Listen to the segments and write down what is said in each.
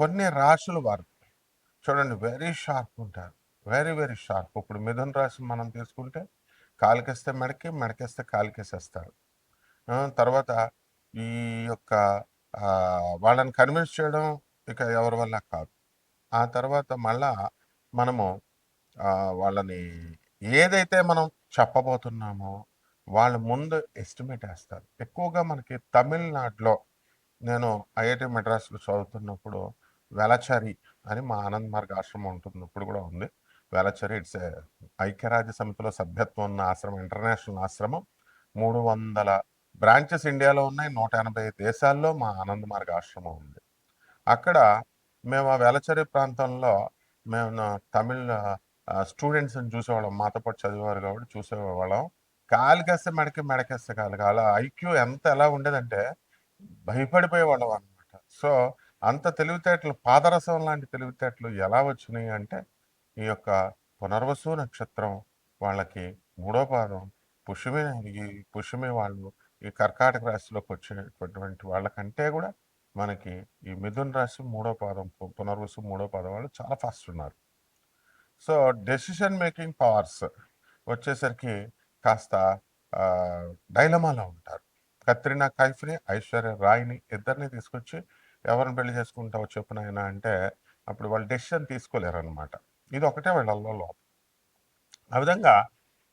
కొన్ని రాశులు వారు. చూడండి వెరీ షార్ప్ ఉంటారు. వెరీ వెరీ షార్ప్ ఇప్పుడు మిథున రాశి మనం తీసుకుంటే కాలికేస్తే మెడకి మెడకేస్తే కాలికేసేస్తారు తర్వాత ఈ యొక్క వాళ్ళని కన్విన్స్ చేయడం ఇక ఎవరి వల్ల కాదు. ఆ తర్వాత మళ్ళా మనము వాళ్ళని ఏదైతే మనం చెప్పబోతున్నామో వాళ్ళ ముందు ఎస్టిమేట్ వేస్తారు. ఎక్కువగా మనకి తమిళనాడులో నేను ఐఐటి మెడ్రాస్లో చదువుతున్నప్పుడు వెలచరి అని మా ఆనంద్ మార్గ ఆశ్రమం ఉంటుంది. ఇప్పుడు కూడా ఉంది. వెలచరి ఇట్స్ ఐక్యరాజ్య సమితిలో సభ్యత్వం ఉన్న ఆశ్రమం ఇంటర్నేషనల్ ఆశ్రమం. మూడు వందల బ్రాంచెస్ ఇండియాలో ఉన్నాయి. నూట ఎనభై దేశాల్లో మా ఆనంద్ మార్గ ఆశ్రమం ఉంది. అక్కడ మేము ఆ వెలచరి ప్రాంతంలో మేము తమిళ స్టూడెంట్స్ని చూసేవాళ్ళం. మాతో పాటు చదివేవారు కాబట్టి చూసేవాళ్ళం. కాలికేస్తే మెడకి మెడకేస్తే కాలు అలా ఐక్యూ ఎంత ఎలా ఉండేదంటే భయపడిపోయేవాళ్ళం అనమాట సో అంత తెలివితేటలు పాదరసం లాంటి తెలివితేటలు ఎలా వచ్చినాయి అంటే ఈ యొక్క పునర్వసు నక్షత్రం వాళ్ళకి మూడో పాదం పుష్యమే ఈ పుష్యమే వాళ్ళు ఈ కర్కాటక రాశిలోకి వచ్చేటటువంటి వాళ్ళకంటే కూడా మనకి ఈ మిథున్ రాశి మూడో పాదం పు- పునర్వసు మూడో పాదం వాళ్ళు చాలా ఫాస్ట్ ఉన్నారు. సో డెసిషన్ మేకింగ్ పవర్స్ వచ్చేసరికి కాస్త డైలమాలో ఉంటారు. కత్రినా కైఫ్ని ఐశ్వర్య రాయ్ని ఇద్దరిని తీసుకొచ్చి ఎవరిని పెళ్ళి చేసుకుంటావో చెప్పు నాయనా అంటే అప్పుడు వాళ్ళు డెసిషన్ తీసుకోలేరు అనమాట ఇది ఒకటే వాళ్ళల్లో లోపం ఆ విధంగా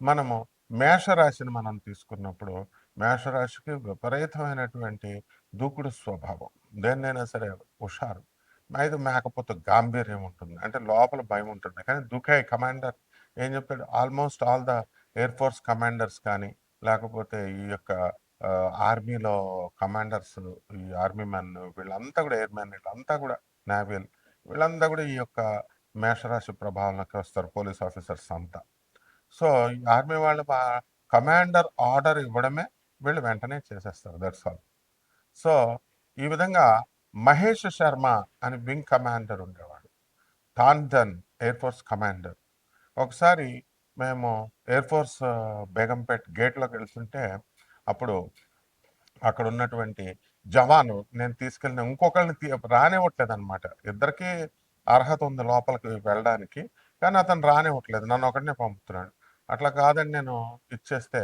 మనము మేషరాశిని మనం తీసుకున్నప్పుడు మేషరాశికి విపరీతమైనటువంటి దూకుడు స్వభావం. దేన్నైనా సరే హుషారు. అయితే మేకపోతే గాంభీర్యం ఉంటుంది. అంటే లోపల భయం ఉంటుంది. కానీ దుఃఖే కమాండర్ ఏం చెప్పాడు? Almost all the air force commanders కానీ లేకపోతే ఈ యొక్క ఆర్మీలో కమాండర్స్ ఈ ఆర్మీ మ్యాన్ వీళ్ళంతా కూడా ఎయిర్ వీళ్ళంతా కూడా నావీల్ వీళ్ళంతా కూడా ఈ యొక్క మేషరాశి ప్రభావంలోకి వస్తారు పోలీస్ ఆఫీసర్స్ అంతా. సో ఈ ఆర్మీ వాళ్ళు కమాండర్ ఆర్డర్ ఇవ్వడమే వీళ్ళు వెంటనే చేసేస్తారు దట్స్ ఆల్. సో ఈ విధంగా మహేష్ శర్మ అని వింగ్ కమాండర్ ఉండేవాడు. Tandon air force commander. ఒకసారి మేము ఎయిర్ ఫోర్స్ బేగంపేట్ గేట్లోకి వెళ్తుంటే అప్పుడు అక్కడ ఉన్నటువంటి జవాను నేను తీసుకెళ్ళిన ఇంకొకరిని తీ రానివ్వట్లేదు అనమాట ఇద్దరికి అర్హత ఉంది లోపలికి వెళ్ళడానికి కానీ అతను రానివ్వట్లేదు. నన్ను ఒకటినే పంపుతున్నాడు. అట్లా కాదని నేను ఇచ్చేస్తే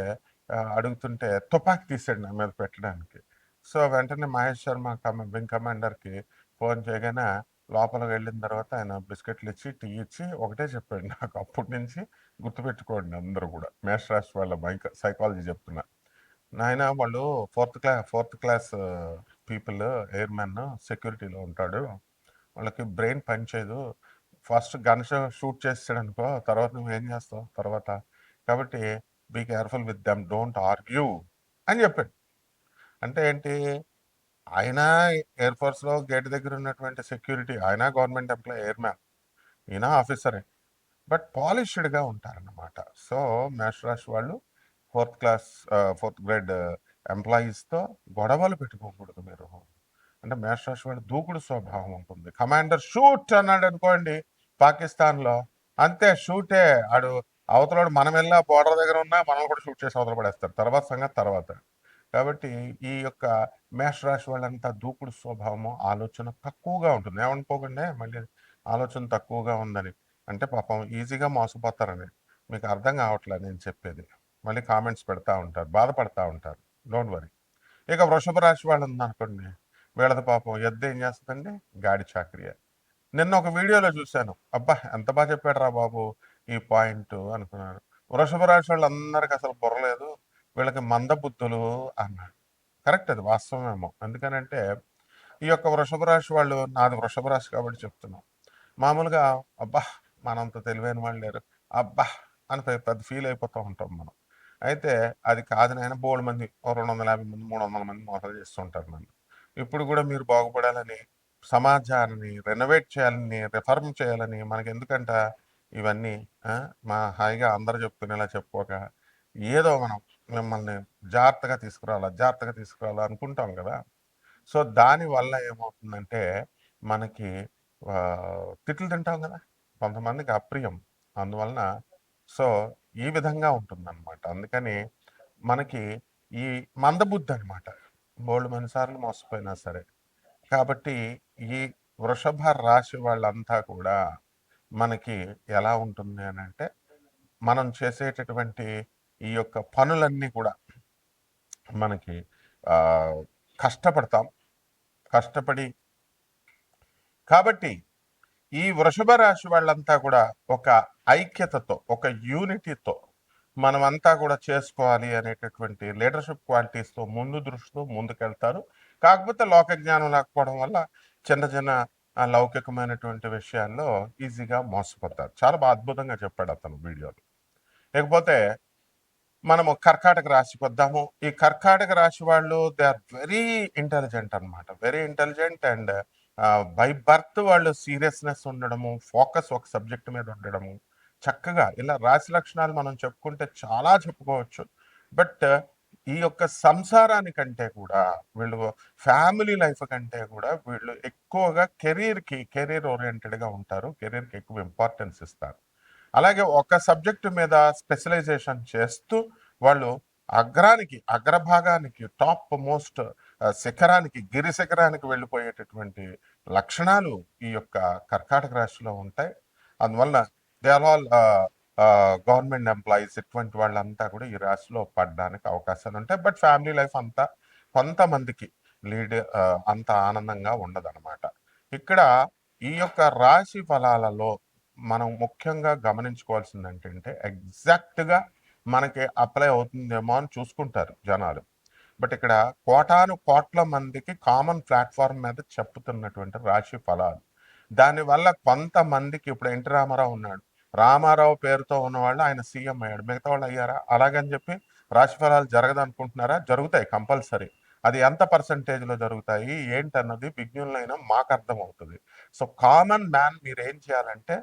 అడుగుతుంటే తుపాకీ తీసాడు నా మీద పెట్టడానికి. సో వెంటనే మహేష్ శర్మ కమ వింగ్ కమాండర్కి ఫోన్ చేయగానే లోపలికి వెళ్ళిన తర్వాత ఆయన బిస్కెట్లు ఇచ్చి టీ ఇచ్చి ఒకటే చెప్పాడు నాకు. అప్పటి నుంచి గుర్తుపెట్టుకోండి అందరూ కూడా. మేష్ రాశి వాళ్ళ మైక సైకాలజీ చెప్తున్నా. నాయన వాళ్ళు fourth class fourth class people airman సెక్యూరిటీలో ఉంటాడు. వాళ్ళకి బ్రెయిన్ పనిచేయదు ఫస్ట్ గన్ షూట్ చేస్తాడు అనుకో తర్వాత నువ్వు ఏం చేస్తావు? తర్వాత కాబట్టి be careful with them don't argue అని చెప్పాడు. అంటే ఏంటి? ఆయన ఎయిర్ ఫోర్స్లో గేట్ దగ్గర ఉన్నటువంటి సెక్యూరిటీ ఆయన గవర్నమెంట్ ఎంప్లాయ్ ఎయిర్ మ్యాన్ ఈయన ఆఫీసరే. బట్ పాలిష్డ్గా ఉంటారన్నమాట. సో మేష్ రాశి వాళ్ళు ఫోర్త్ క్లాస్ ఫోర్త్ గ్రేడ్ ఎంప్లాయీస్తో గొడవలు పెట్టుకోకూడదు మీరు. అంటే మేషరాశి వాడి దూకుడు స్వభావం ఉంటుంది. కమాండర్ షూట్ అన్నాడు అనుకోండి పాకిస్తాన్లో. అంతే షూటే. ఆడు అవతలాడు మనం వెళ్ళినా బోర్డర్ దగ్గర ఉన్నా మనం కూడా షూట్ చేసి అవతల పడేస్తారు. తర్వాత సంగతి తర్వాత. కాబట్టి ఈ యొక్క మేషరాశి వాళ్ళంతా దూకుడు స్వభావము ఆలోచన తక్కువగా ఉంటుంది. ఏమనుకోకండి మళ్ళీ ఆలోచన తక్కువగా ఉందని. అంటే పాపం ఈజీగా మోసపోతారని. మీకు అర్థం కావట్లేదు నేను చెప్పేది. మళ్ళీ కామెంట్స్ పెడతా ఉంటారు బాధపడతా ఉంటారు. డోంట్ వరీ ఇక వృషభ రాశి వాళ్ళు ఉందనుకోండి వీళ్ళది పాపం ఎద్దు ఏం చేస్తుందండి? గాడి చాకరీ నిన్న ఒక వీడియోలో చూశాను. అబ్బా ఎంత బాగా చెప్పాడు రా బాబు ఈ పాయింట్ అనుకున్నాను. వృషభ రాశి వాళ్ళు అందరికి అసలు బుర్రలేదు వీళ్ళకి మందబుద్ధులు అన్నాడు కరెక్ట్ అది వాస్తవమేమో. ఎందుకనంటే ఈ యొక్క వృషభ రాశి వాళ్ళు నాది వృషభ రాశి కాబట్టి చెప్తున్నాం. మామూలుగా అబ్బా మనంత తెలివైన వాళ్ళు లేరు. అబ్బా అని పెద్ద ఫీల్ అయిపోతూ ఉంటాం మనం. అయితే అది కాదు నాయన బోల్డ్ మంది ఓ రెండు వందల యాభై మంది మూడు వందల మంది మోసాలు చేస్తుంటారు నన్ను. ఇప్పుడు కూడా మీరు బాగుపడాలని సమాజాన్ని రెనోవేట్ చేయాలని రిఫార్మ్ చేయాలని మనకి ఎందుకంట ఇవన్నీ మా హాయిగా అందరు చెప్పుకునేలా చెప్పుకోక ఏదో మనం మిమ్మల్ని జాగ్రత్తగా తీసుకురావాలా జాగ్రత్తగా తీసుకురావాలా అనుకుంటాం కదా. సో దానివల్ల ఏమవుతుందంటే మనకి తిట్లు తింటాం కదా. కొంతమందికి అప్రియం. అందువలన సో ఈ విధంగా ఉంటుందన్నమాట. అందుకని మనకి ఈ మందబుద్ధి అనమాట బోల్డ్ మనిసార్లు మోసపోయినా సరే. కాబట్టి ఈ వృషభ రాశి వాళ్ళంతా కూడా మనకి ఎలా ఉంటుంది అని అంటే మనం చేసేటటువంటి ఈ యొక్క పనులన్నీ కూడా మనకి కష్టపడతాం. కష్టపడి కాబట్టి ఈ వృషభ రాశి వాళ్ళంతా కూడా ఒక ఐక్యతతో ఒక యూనిటీతో మనమంతా కూడా చేసుకోవాలి అనేటటువంటి లీడర్షిప్ క్వాలిటీస్తో ముందు దృష్టితో ముందుకెళ్తారు. కాకపోతే లోక జ్ఞానం లేకపోవడం వల్ల చిన్న చిన్న లౌకికమైనటువంటి విషయాల్లో ఈజీగా మోసపోతారు. చాలా బాగా అద్భుతంగా చెప్పాడు అతను వీడియోలో. లేకపోతే మనము కర్కాటక రాశికి వద్దాము. ఈ కర్కాటక రాశి వాళ్ళు దే ఆర్ వెరీ ఇంటెలిజెంట్ అన్నమాట. Very intelligent and by birth వాళ్ళు సీరియస్నెస్ ఉండడము ఫోకస్ ఒక సబ్జెక్ట్ మీద ఉండడము చక్కగా ఇలా రాశి లక్షణాలు మనం చెప్పుకుంటే చాలా చెప్పుకోవచ్చు. బట్ ఈ యొక్క సంసారానికంటే కూడా వీళ్ళు ఫ్యామిలీ లైఫ్ కంటే కూడా వీళ్ళు ఎక్కువగా కెరీర్కి కెరీర్ ఓరియంటెడ్గా ఉంటారు కెరీర్కి ఎక్కువ ఇంపార్టెన్స్ ఇస్తారు. అలాగే ఒక సబ్జెక్టు మీద స్పెషలైజేషన్ చేస్తూ వాళ్ళు అగ్రానికి అగ్రభాగానికి టాప్ మోస్ట్ శిఖరానికి గిరి శిఖరానికి వెళ్ళిపోయేటటువంటి లక్షణాలు ఈ యొక్క కర్కాటక రాశిలో ఉంటాయి. అందువలన they are all government employees ఇటువంటి వాళ్ళంతా కూడా ఈ రాశిలో పడడానికి అవకాశాలు ఉంటాయి. బట్ ఫ్యామిలీ లైఫ్ అంతా కొంతమందికి లీడ్ అంత ఆనందంగా ఉండదన్నమాట. ఇక్కడ ఈ యొక్క రాశి ఫలాలలో మనం ముఖ్యంగా గమనించుకోవాల్సింది ఏంటంటే ఎగ్జాక్ట్గా మనకి అప్లై అవుతుందేమో అని చూసుకుంటారు జనాలు. బట్ ఇక్కడ కోటాను కోట్ల మందికి కామన్ ప్లాట్ఫామ్ మీద చెప్పుతున్నటువంటి రాశి ఫలాలు. దానివల్ల కొంతమందికి ఇప్పుడు ఎన్టీ రామారావు ఉన్నాడు. రామారావు పేరుతో ఉన్నవాళ్ళు ఆయన సీఎం అయ్యాడు. మిగతా వాళ్ళు అయ్యారా? అలాగని చెప్పి రాశి ఫలాలు జరగదు అనుకుంటున్నారా జరుగుతాయి కంపల్సరీ. అది ఎంత పర్సంటేజ్లో జరుగుతాయి? ఏంటన్నది విజ్ఞులైనా మాకు అర్థమవుతుంది. సో కామన్ మ్యాన్ మీరు ఏం చేయాలంటే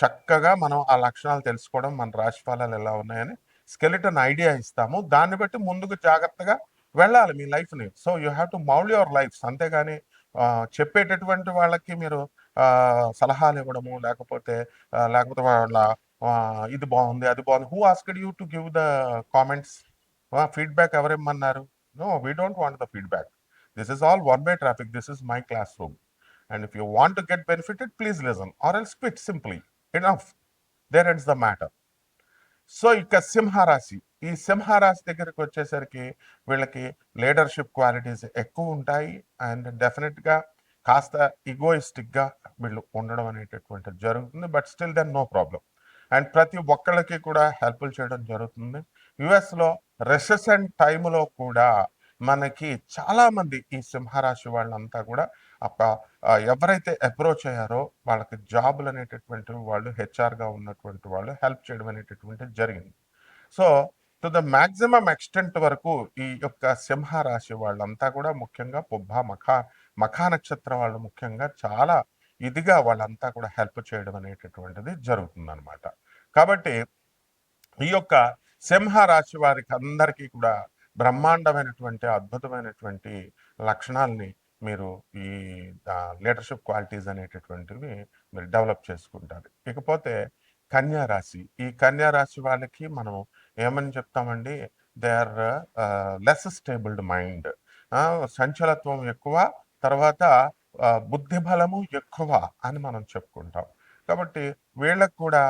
చక్కగా మనం ఆ లక్షణాలు తెలుసుకోవడం మన రాశి ఫలాలు ఎలా ఉన్నాయని స్కెలిటన్ ఐడియా ఇస్తాము. దాన్ని బట్టి ముందుకు జాగ్రత్తగా వెళ్ళాలి మీ లైఫ్ని. So you have to mould your lifes. అంతేగాని చెప్పేటటువంటి వాళ్ళకి మీరు సలహాలు ఇవ్వడము లేకపోతే లేకపోతే వాళ్ళ ఇది బాగుంది అది బాగుంది. Who asked you to give the comments feedback ఎవరేమన్నారు no we don't want the feedback this is all one way traffic this is my classroom and if you want to get benefited please listen or else quit simply enough there ends the matter so ఇక సింహరాశి. ఈ సింహరాశి దగ్గరికి వచ్చేసరికి వీళ్ళకి leadership qualities ఎక్కువ ఉంటాయి and డెఫినెట్గా కాస్త ఈగోయిస్టిక్గా వీళ్ళు ఉండడం అనేటటువంటిది జరుగుతుంది. But still then no problem and ప్రతి ఒక్కళ్ళకి కూడా హెల్ప్లు చేయడం జరుగుతుంది. యుఎస్లో రెసెషన్ టైంలో కూడా మనకి చాలామంది ఈ సింహరాశి వాళ్ళంతా కూడా ఎవరైతే అప్రోచ్ అయ్యారో వాళ్ళకి జాబులు అనేటటువంటి వాళ్ళు హెచ్ఆర్గా ఉన్నటువంటి వాళ్ళు హెల్ప్ చేయడం అనేటటువంటిది జరిగింది. So to the maximum extent వరకు ఈ యొక్క సింహరాశి వాళ్ళంతా కూడా ముఖ్యంగా పుబ్బ మఖా మఖా నక్షత్రం వాళ్ళు ముఖ్యంగా చాలా ఇదిగా వాళ్ళంతా కూడా హెల్ప్ చేయడం అనేటటువంటిది జరుగుతుందనమాట కాబట్టి ఈ యొక్క సింహ రాశి వారికి అందరికీ కూడా బ్రహ్మాండమైనటువంటి అద్భుతమైనటువంటి లక్షణాలని మీరు ఈ లీడర్షిప్ క్వాలిటీస్ అనేటటువంటివి మీరు డెవలప్ చేసుకుంటారు. ఇకపోతే కన్యా రాశి ఈ కన్యా రాశి వాళ్ళకి మనం ఏమని చెప్తామండి? They are less stabled mind సంచలత్వం ఎక్కువ తర్వాత బుద్ధి బలము ఎక్కువ అని మనం చెప్పుకుంటాం. కాబట్టి వీళ్ళకు కూడా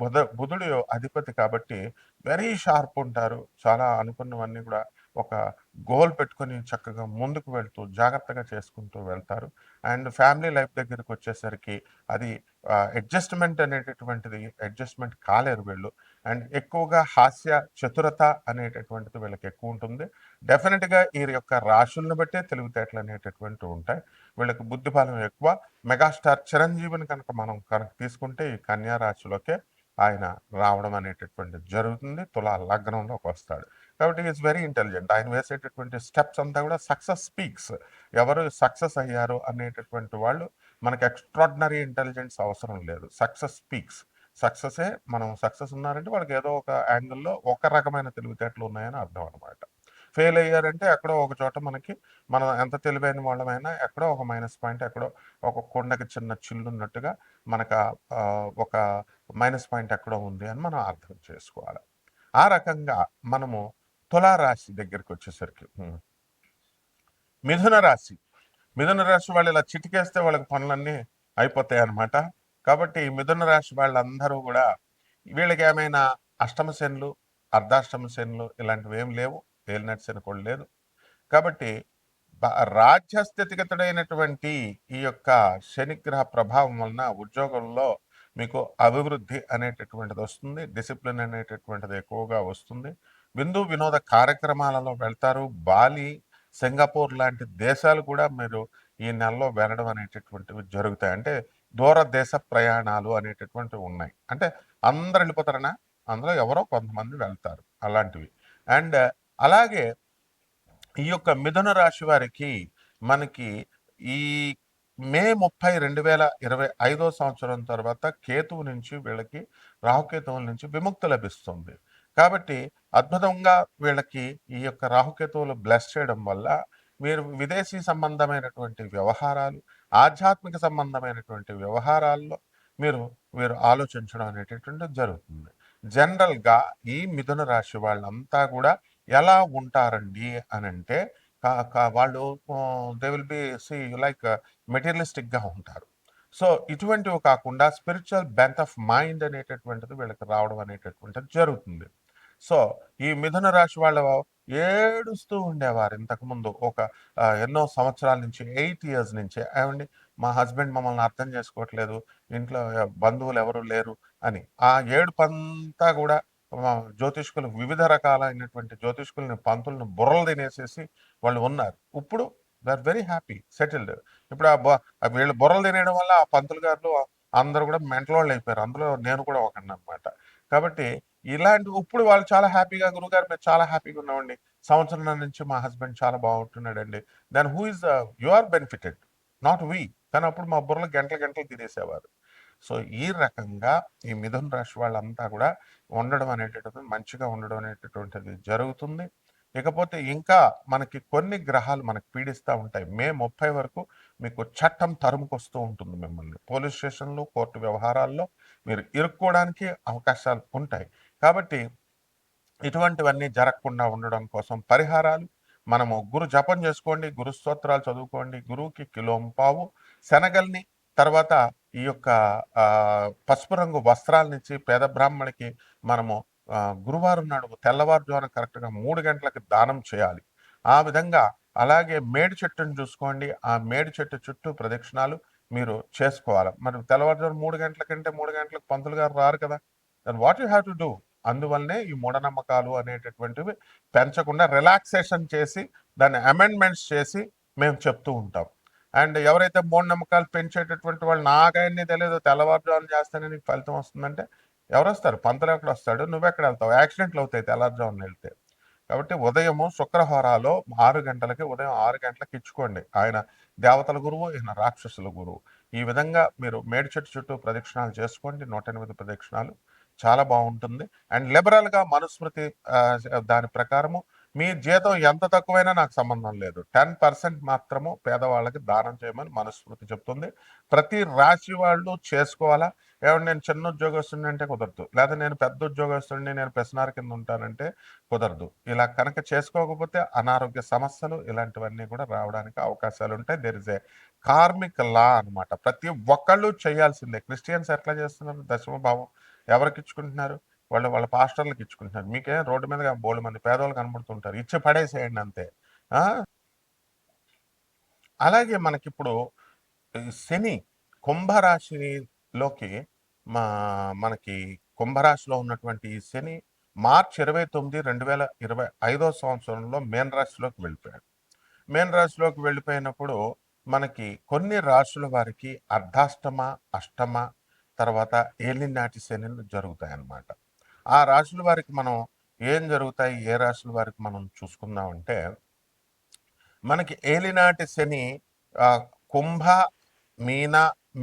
బుధ బుధుడు అధిపతి కాబట్టి వెరీ షార్ప్ ఉంటారు. చాలా అనుకున్నవన్నీ కూడా ఒక గోల్ పెట్టుకొని చక్కగా ముందుకు వెళ్తూ జాగ్రత్తగా చేసుకుంటూ వెళ్తారు. అండ్ ఫ్యామిలీ లైఫ్ దగ్గరికి వచ్చేసరికి అది అడ్జస్ట్మెంట్ అనేటటువంటిది అడ్జస్ట్మెంట్ కాలేరు వీళ్ళు. అండ్ ఎక్కువగా హాస్య చతురత అనేటటువంటిది వీళ్ళకి ఎక్కువ ఉంటుంది. డెఫినెట్గా ఈ యొక్క రాశులను బట్టే తెలివితేటలు అనేటటువంటివి ఉంటాయి. వీళ్ళకి బుద్ధి బలం ఎక్కువ. మెగాస్టార్ చిరంజీవిని కనుక మనం కనుక తీసుకుంటే ఈ కన్యా రాశిలోకే ఆయన రావడం అనేటటువంటిది జరుగుతుంది. తులా లగ్నంలోకి వస్తాడు. కాబట్టి ఈజ్ వెరీ ఇంటెలిజెంట్ ఆయన వేసేటటువంటి స్టెప్స్ అంతా కూడా సక్సెస్ స్పీక్స్ ఎవరు సక్సెస్ అయ్యారు అనేటటువంటి వాళ్ళు మనకి ఎక్స్ట్రాడినరీ ఇంటెలిజెన్స్ అవసరం లేదు. సక్సెస్ స్పీక్స్ సక్సెసే మనం సక్సెస్ ఉన్నారంటే వాళ్ళకి ఏదో ఒక యాంగిల్లో ఒక రకమైన తెలివితేటలు ఉన్నాయని అర్థం అనమాట ఫెయిల్ అయ్యారంటే ఎక్కడో ఒక చోట మనకి మనం ఎంత తెలివైన వాళ్ళమైనా ఎక్కడో ఒక మైనస్ పాయింట్ ఎక్కడో ఒక కొండకి చిన్న చిల్లు ఉన్నట్టుగా మనకు ఒక మైనస్ పాయింట్ ఎక్కడో ఉంది అని మనం అర్థం చేసుకోవాలి. ఆ రకంగా మనము తులారాశి దగ్గరికి వచ్చేసరికి మిథున రాశి. మిథున రాశి వాళ్ళు ఇలా చిటికేస్తే వాళ్ళకి పనులన్నీ అయిపోతాయి అనమాట కాబట్టి మిథున రాశి వాళ్ళందరూ కూడా వీళ్ళకి ఏమైనా అష్టమ శనులు అర్ధాష్టమ శనులు ఇలాంటివి ఏం లేవు. ఏలినటి శని కూడా లేదు. కాబట్టి బ- రాజ్యస్థితిగతుడైనటువంటి ఈ యొక్క శనిగ్రహ ప్రభావం వలన ఉద్యోగంలో మీకు అభివృద్ధి అనేటటువంటిది వస్తుంది. డిసిప్లిన్ అనేటటువంటిది ఎక్కువగా వస్తుంది. విందు వినోద కార్యక్రమాలలో వెళ్తారు. బాలి సింగపూర్ లాంటి దేశాలు కూడా మీరు ఈ నెలలో వెళ్ళడం అనేటటువంటివి జరుగుతాయి. అంటే దూర దేశ ప్రయాణాలు అనేటటువంటివి ఉన్నాయి. అంటే అందరు వెళ్ళిపోతారనా? అందులో ఎవరో కొంతమంది వెళ్తారు అలాంటివి. అండ్ అలాగే ఈ యొక్క మిథున రాశి వారికి మనకి ఈ మే ముప్పై రెండు వేల ఇరవై ఐదో సంవత్సరం తర్వాత కేతువు నుంచి వీళ్ళకి రాహుకేతువుల నుంచి విముక్తి లభిస్తుంది. కాబట్టి అద్భుతంగా వీళ్ళకి ఈ యొక్క రాహుకేతువులు బ్లెస్ చేయడం వల్ల మీరు విదేశీ సంబంధమైనటువంటి వ్యవహారాలు ఆధ్యాత్మిక సంబంధమైనటువంటి వ్యవహారాల్లో మీరు మీరు ఆలోచించడం అనేటటువంటిది జరుగుతుంది. జనరల్గా ఈ మిథున రాశి వాళ్ళంతా కూడా ఎలా ఉంటారండి అని అంటే కా- కా- వాళ్ళు they will be see like మెటీరియలిస్టిక్గా ఉంటారు. సో ఇటువంటివి కాకుండా స్పిరిచువల్ బెంత్ ఆఫ్ మైండ్ అనేటటువంటిది వీళ్ళకి రావడం అనేటటువంటిది జరుగుతుంది. సో ఈ మిథున రాశి వాళ్ళు ఏడుస్తూ ఉండేవారు ఇంతకుముందు ఒక ఎన్నో సంవత్సరాల నుంచి ఎయిట్ ఇయర్స్ నుంచి. ఏమండి? మా హస్బెండ్ మమ్మల్ని అర్థం చేసుకోవట్లేదు. ఇంట్లో బంధువులు ఎవరు లేరు అని. ఆ ఏడుపంతా కూడా జ్యోతిష్కులు వివిధ రకాలైనటువంటి జ్యోతిష్కుల్ని పంతులను బుర్రలు తినేసేసి వాళ్ళు ఉన్నారు. ఇప్పుడు they are very happy settled. ఇప్పుడు ఆ వీళ్ళు బుర్రలు తినేయడం వల్ల ఆ పంతులు గారు అందరూ కూడా మెంటలోళ్ళు వాళ్ళు అయిపోయారు. అందులో నేను కూడా ఒకటి అనమాట కాబట్టి ఇలాంటి ఇప్పుడు వాళ్ళు చాలా హ్యాపీగా గురుగారు మేము చాలా హ్యాపీగా ఉన్నామండి. సంవత్సరం నుంచి మా హస్బెండ్ చాలా బాగుంటున్నాడండి. Then who is you are benefited not we. కానీ అప్పుడు మా బుర్రలు గంటలు గంటలు తినేసేవారు. సో ఈ రకంగా ఈ మిథున్ రాశి వాళ్ళంతా కూడా ఉండడం అనేటటువంటిది మంచిగా ఉండడం అనేటటువంటిది జరుగుతుంది. ఇకపోతే ఇంకా మనకి కొన్ని గ్రహాలు మనకు పీడిస్తూ ఉంటాయి. మే ముప్పై వరకు మీకు చట్టం తరుముకొస్తూ ఉంటుంది మిమ్మల్ని. పోలీస్ స్టేషన్లు కోర్టు వ్యవహారాల్లో మీరు ఇరుక్కోవడానికి అవకాశాలు ఉంటాయి. కాబట్టి ఇటువంటివన్నీ జరగకుండా ఉండడం కోసం పరిహారాలు. మనము గురు జపం చేసుకోండి గురు స్తోత్రాలు చదువుకోండి గురువుకి కిలోంపావు శనగల్ని తర్వాత ఈ యొక్క పసుపు రంగు వస్త్రాలనిచ్చి పేద బ్రాహ్మణికి మనము గురువారం నాడు తెల్లవారుజామున కరెక్ట్గా మూడు గంటలకు దానం చేయాలి. ఆ విధంగా అలాగే మేడి చెట్టును చూసుకోండి. ఆ మేడి చెట్టు చుట్టూ ప్రదక్షిణాలు మీరు చేసుకోవాలి. మరి తెల్లవారుజామున మూడు గంటల కంటే మూడు గంటలకు పంతులు గారు రారు కదా! Then what you have to do? అందువల్లనే ఈ మూఢనమ్మకాలు అనేటటువంటివి పెంచకుండా రిలాక్సేషన్ చేసి దాన్ని అమెండ్మెంట్స్ చేసి మేము చెప్తూ ఉంటాం. అండ్ ఎవరైతే మూఢనమ్మకాలు పెంచేటటువంటి వాళ్ళు నాకన్నీ తెలియదు తెల్లవారుజామున చేస్తేనే నీకు ఫలితం వస్తుందంటే ఎవరు వస్తారు పంతులు ఎక్కడ వస్తాడు నువ్వెక్కడ వెళ్తావు? యాక్సిడెంట్లు అవుతాయి తెల్లవారుజామున వెళ్తే. కాబట్టి ఉదయము శుక్రహోరాలో ఆరు గంటలకి ఉదయం ఆరు గంటలకు ఇచ్చుకోండి. ఆయన దేవతల గురువు ఈయన రాక్షసుల గురువు. ఈ విధంగా మీరు మేడి చెట్టు చుట్టూ ప్రదక్షిణాలు చేసుకోండి. నూట ఎనిమిది ప్రదక్షిణాలు. చాలా బాగుంటుంది. అండ్ లిబరల్గా మనుస్మృతి దాని ప్రకారము మీ జీతం ఎంత తక్కువైనా నాకు సంబంధం లేదు. టెన్ పర్సెంట్ మాత్రము పేదవాళ్ళకి దానం చేయమని మనుస్మృతి చెప్తుంది. ప్రతి రాశి వాళ్ళు చేసుకోవాలా? ఏమన్నా నేను చిన్న ఉద్యోగస్తుడిని అంటే కుదరదు. లేదా నేను పెద్ద ఉద్యోగస్తుడిని నేను పెసనార్ కింద ఉంటానంటే కుదరదు. ఇలా కనుక చేసుకోకపోతే అనారోగ్య సమస్యలు ఇలాంటివన్నీ కూడా రావడానికి అవకాశాలు ఉంటాయి. There is a karmic law అనమాట ప్రతి ఒక్కళ్ళు చేయాల్సిందే. క్రిస్టియన్స్ ఎట్లా చేస్తున్నారు? దశమ భావం ఎవరికి ఇచ్చుకుంటున్నారు వాళ్ళు వాళ్ళ పాస్టర్లకు ఇచ్చుకుంటున్నారు మీకే రోడ్డు మీద బోల్డ్ మంది పేదవాళ్ళు కనబడుతుంటారు. ఇచ్చి పడేసేయండి అంతే. అలాగే మనకిప్పుడు ఈ శని కుంభరాశిలోకి మా మనకి కుంభరాశిలో ఉన్నటువంటి ఈ శని మార్చ్ ఇరవై తొమ్మిది రెండు వేల ఇరవై ఐదో సంవత్సరంలో మేన్ రాశిలోకి వెళ్ళిపోయాడు. మేన్ రాశిలోకి వెళ్ళిపోయినప్పుడు మనకి కొన్ని రాశుల వారికి అర్ధాష్టమ అష్టమ తర్వాత ఏలినాటి శని జరుగుతాయి అన్నమాట ఆ రాశుల వారికి మనం ఏం జరుగుతాయి? ఏ రాశుల వారికి మనం చూసుకుందామంటే మనకి ఏలినాటి శని కుంభ మీన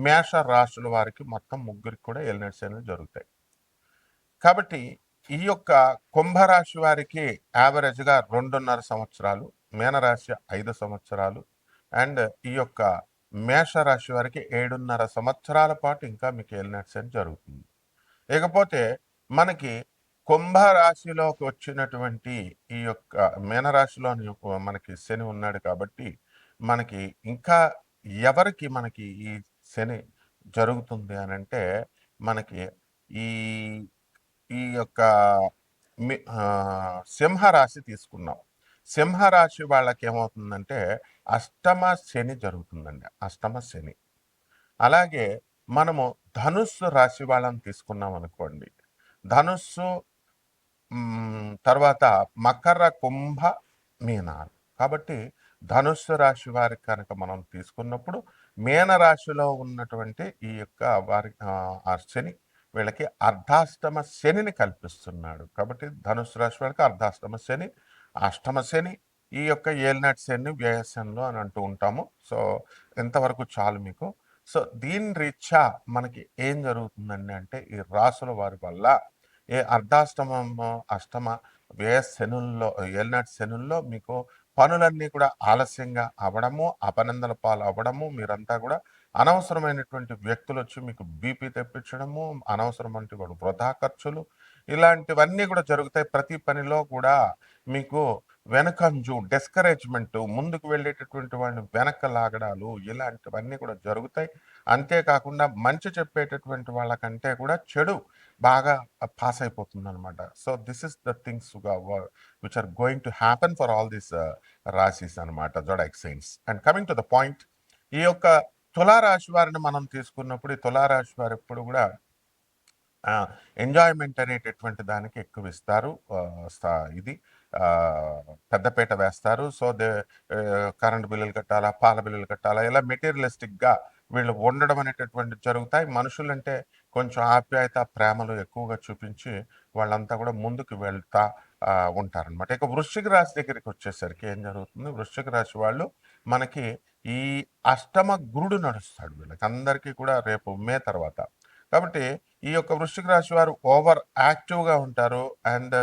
మేష రాశుల వారికి మొత్తం ముగ్గురికి కూడా ఏలినాటి శని జరుగుతాయి. కాబట్టి ఈ యొక్క కుంభరాశి వారికి యావరేజ్గా రెండున్నర సంవత్సరాలు మీనరాశి ఐదు సంవత్సరాలు అండ్ ఈ యొక్క మేషరాశి వారికి ఏడున్నర సంవత్సరాల పాటు ఇంకా మీకు వెళ్ళినట్టు జరుగుతుంది. ఇకపోతే మనకి కుంభరాశిలోకి వచ్చినటువంటి ఈ యొక్క మీనరాశిలోని మనకి శని ఉన్నాడు కాబట్టి మనకి ఇంకా ఎవరికి మనకి ఈ శని జరుగుతుంది అని అంటే మనకి ఈ ఈ యొక్క మి- సింహరాశి తీసుకున్నాం. సింహరాశి వాళ్ళకి ఏమవుతుందంటే అష్టమ శని జరుగుతుందండి. అష్టమ శని. అలాగే మనము ధనుస్సు రాశి వాళ్ళని తీసుకున్నాం అనుకోండి ధనుస్సు తర్వాత మకర కుంభ మీనాలు. కాబట్టి ధనుస్సు రాశి వారికి కనుక మనం తీసుకున్నప్పుడు మీన రాశిలో ఉన్నటువంటి ఈ యొక్క వారి శని వీళ్ళకి అర్ధాష్టమ శనిని కల్పిస్తున్నాడు. కాబట్టి ధనుస్సు రాశి వాళ్ళకి అర్ధాష్టమ శని అష్టమ శని ఈ యొక్క ఏలినాటి శని వ్యయశనిలో అని అంటూ ఉంటాము. సో ఎంతవరకు చాలు మీకు? సో దీని రీత్యా మనకి ఏం జరుగుతుందండి అంటే ఈ రాసుల వారి వల్ల ఏ అర్ధాష్టమ అష్టమ వ్యయ శనుల్లో ఏలినాటి శనుల్లో మీకు పనులన్నీ కూడా ఆలస్యంగా అవ్వడము అపనందల పాలు అవ్వడము మీరంతా కూడా అనవసరమైనటువంటి వ్యక్తులు వచ్చి మీకు బీపీ తెప్పించడము అనవసరమైనటువంటి వృధా ఖర్చులు ఇలాంటివన్నీ కూడా జరుగుతాయి. ప్రతి పనిలో కూడా మీకు వెనకంజు డిస్కరేజ్మెంట్ ముందుకు వెళ్ళేటటువంటి వాడిని వెనక లాగడాలు ఇలాంటివన్నీ కూడా జరుగుతాయి. అంతేకాకుండా మంచి చెప్పేటటువంటి వాళ్ళకంటే కూడా చెడు బాగా పాస్ అయిపోతుంది అనమాట so this is the things which are going to happen for all these రాశీస్ అనమాట zodiac signs and coming to the point ఈ యొక్క తులారాశి వారిని మనం తీసుకున్నప్పుడు ఈ తులారాశి వారు ఎప్పుడు కూడా ఎంజాయ్మెంట్ అనేటటువంటి దానికి ఎక్కువ ఇస్తారు ఇది పెద్దపేట వేస్తారు. సో దే కరెంట్ బిల్లులు కట్టాలా పాల బిల్లులు కట్టాలా ఇలా మెటీరియలిస్టిక్గా వీళ్ళు ఉండడం అనేటటువంటి జరుగుతాయి. మనుషులంటే కొంచెం ఆప్యాయత ప్రేమలు ఎక్కువగా చూపించి వాళ్ళంతా కూడా ముందుకు వెళ్తా ఉంటారనమాట ఇక వృశ్చిక రాశి దగ్గరికి వచ్చేసరికి ఏం జరుగుతుంది? వృశ్చిక రాశి వాళ్ళు మనకి ఈ అష్టమ గురుడు నడుస్తాడు వీళ్ళకి. అందరికీ కూడా రేపు మే తర్వాత. కాబట్టి ఈ యొక్క వృశ్చిక రాశి వారు ఓవర్ యాక్టివ్గా ఉంటారు అండ్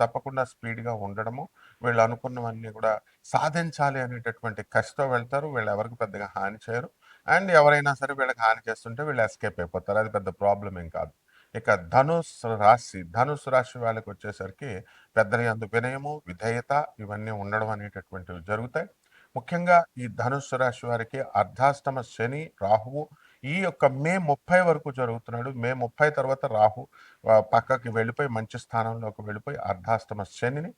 తప్పకుండా స్పీడ్గా ఉండడము వీళ్ళు అనుకున్నవన్నీ కూడా సాధించాలి అనేటటువంటి కసితో వెళ్తారు వీళ్ళు ఎవరికి పెద్దగా హాని చేయరు. అండ్ ఎవరైనా సరే వీళ్ళకి హాని చేస్తుంటే వీళ్ళు ఎస్కేప్ అయిపోతారు. అది పెద్ద ప్రాబ్లం ఏం కాదు. ఇక ధనుస్ రాశి ధనుసు రాశి వాళ్ళకి వచ్చేసరికి పెద్దల యందు వినయము విధేయత ఇవన్నీ ఉండడం అనేటటువంటివి జరుగుతాయి. ముఖ్యంగా ఈ ధనుస్సు రాశి వారికి అర్ధాష్టమ శని రాహువు ఈ యొక్క మే ముప్పై వరకు జరుగుతున్నాడు. మే ముప్పై తర్వాత రాహు పక్కకి వెళ్ళిపోయి మంచి స్థానంలోకి వెళ్ళిపోయి అర్ధాష్టమ శనిని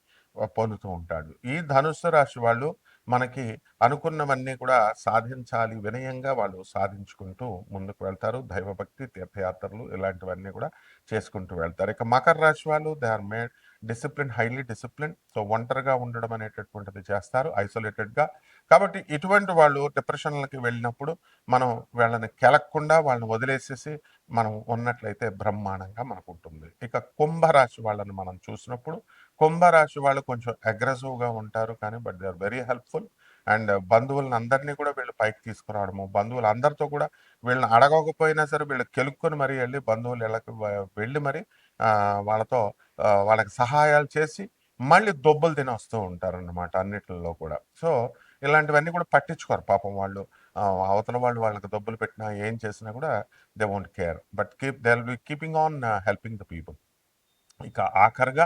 పొందుతూ ఉంటాడు. ఈ ధనుస్సు రాశి వాళ్ళు మనకి అనుకున్నవన్నీ కూడా సాధించాలి వినయంగా వాళ్ళు సాధించుకుంటూ ముందుకు వెళ్తారు. దైవభక్తి తీర్థయాత్రలు ఇలాంటివన్నీ కూడా చేసుకుంటూ వెళ్తారు. ఇక మకర రాశి వాళ్ళు they are made discipline highly discipline. So ఒంటరిగా ఉండడం అనేటటువంటిది చేస్తారు ఐసోలేటెడ్గా. కాబట్టి ఇటువంటి వాళ్ళు డిప్రెషన్లకి వెళ్ళినప్పుడు మనం వాళ్ళని కెలక్కుండా వాళ్ళని వదిలేసేసి మనం ఉన్నట్లయితే బ్రహ్మాండంగా మనకు ఉంటుంది. ఇక కుంభరాశి వాళ్ళని మనం చూసినప్పుడు కుంభరాశి వాళ్ళు కొంచెం అగ్రెసివ్గా ఉంటారు కానీ but they are very helpful and బంధువులను అందరినీ కూడా వీళ్ళు పైకి తీసుకురావడము బంధువులు అందరితో కూడా వీళ్ళని అడగకపోయినా సరే వీళ్ళు కెలుక్కొని మరీ వెళ్ళి బంధువులు ఇళ్ళకి వెళ్ళి మరి వాళ్ళతో వాళ్ళకి సహాయాలు చేసి మళ్ళీ దొబ్బలు తిని వస్తూ ఉంటారు అన్నమాట అన్నిటిలో కూడా. సో ఇలాంటివన్నీ కూడా పట్టించుకోరు పాపం వాళ్ళు. అవతల వాళ్ళు వాళ్ళకి దొబ్బలు పెట్టినా ఏం చేసినా కూడా they won't care but keep they will be keeping on helping the people ఇక ఆఖరిగా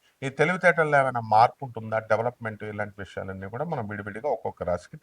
ఈ తెలివితేటల్లో ఏమైనా మార్పు ఉంటుందా డెవలప్మెంట్ ఇలాంటి విషయాలన్నీ కూడా మనం విడివిడిగా ఒక్కొక్క రాశికి